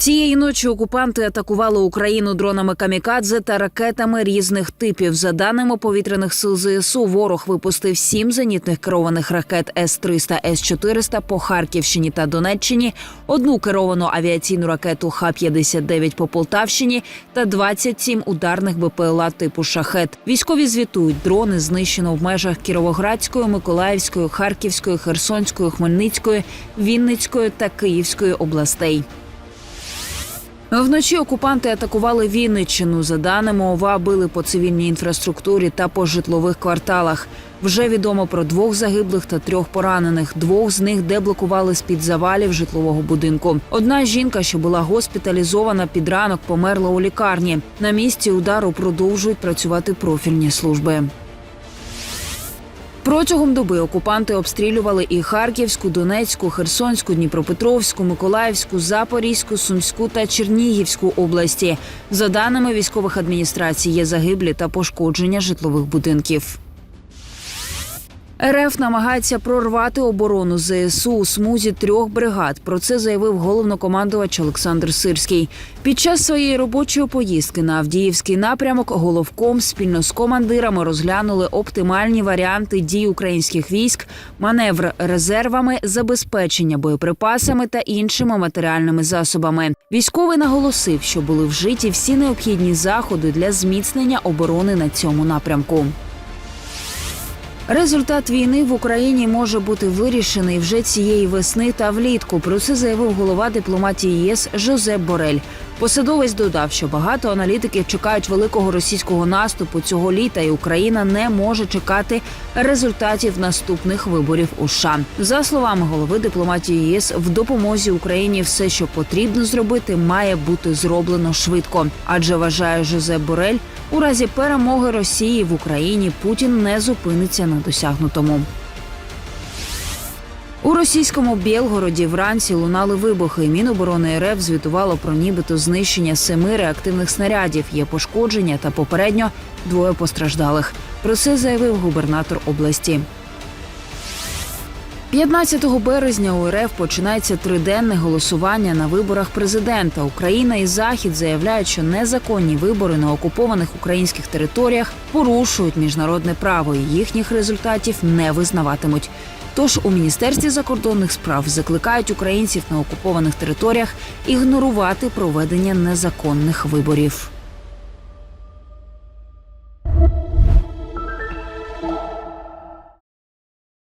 Цієї ночі окупанти атакували Україну дронами камікадзе та ракетами різних типів. За даними повітряних сил ЗСУ, ворог випустив сім зенітних керованих ракет С-300, С-400 по Харківщині та Донеччині, одну керовану авіаційну ракету Х-59 по Полтавщині та 27 ударних БПЛА типу Шахет. Військові звітують, дрони знищено в межах Кіровоградської, Миколаївської, Харківської, Херсонської, Хмельницької, Вінницької та Київської областей. Вночі окупанти атакували Вінниччину. За даними ОВА, били по цивільній інфраструктурі та по житлових кварталах. Вже відомо про двох загиблих та трьох поранених. Двох з них деблокували з під завалів житлового будинку. Одна жінка, що була госпіталізована під ранок, померла у лікарні. На місці удару продовжують працювати профільні служби. Протягом доби окупанти обстрілювали і Харківську, Донецьку, Херсонську, Дніпропетровську, Миколаївську, Запорізьку, Сумську та Чернігівську області. За даними військових адміністрацій, є загиблі та пошкодження житлових будинків. РФ намагається прорвати оборону ЗСУ у смузі трьох бригад. Про це заявив головнокомандувач Олександр Сирський. Під час своєї робочої поїздки на Авдіївський напрямок головком спільно з командирами розглянули оптимальні варіанти дій українських військ, маневр резервами, забезпечення боєприпасами та іншими матеріальними засобами. Військовий наголосив, що були вжиті всі необхідні заходи для зміцнення оборони на цьому напрямку. Результат війни в Україні може бути вирішений вже цієї весни та влітку. Про це заявив голова дипломатії ЄС Жозеп Борель. Посадовець додав, що багато аналітиків чекають великого російського наступу цього літа, і Україна не може чекати результатів наступних виборів у США. За словами голови дипломатії ЄС, в допомозі Україні все, що потрібно зробити, має бути зроблено швидко. Адже вважає Жозеп Борель, у разі перемоги Росії в Україні Путін не зупиниться на досягнутому. У російському Білгороді вранці лунали вибухи. Міноборони РФ звітувало про нібито знищення семи реактивних снарядів. Є пошкодження та попередньо двоє постраждалих. Про це заявив губернатор області. 15 березня у РФ починається триденне голосування на виборах президента. Україна і Захід заявляють, що незаконні вибори на окупованих українських територіях порушують міжнародне право і їхніх результатів не визнаватимуть. Тож у міністерстві закордонних справ закликають українців на окупованих територіях ігнорувати проведення незаконних виборів.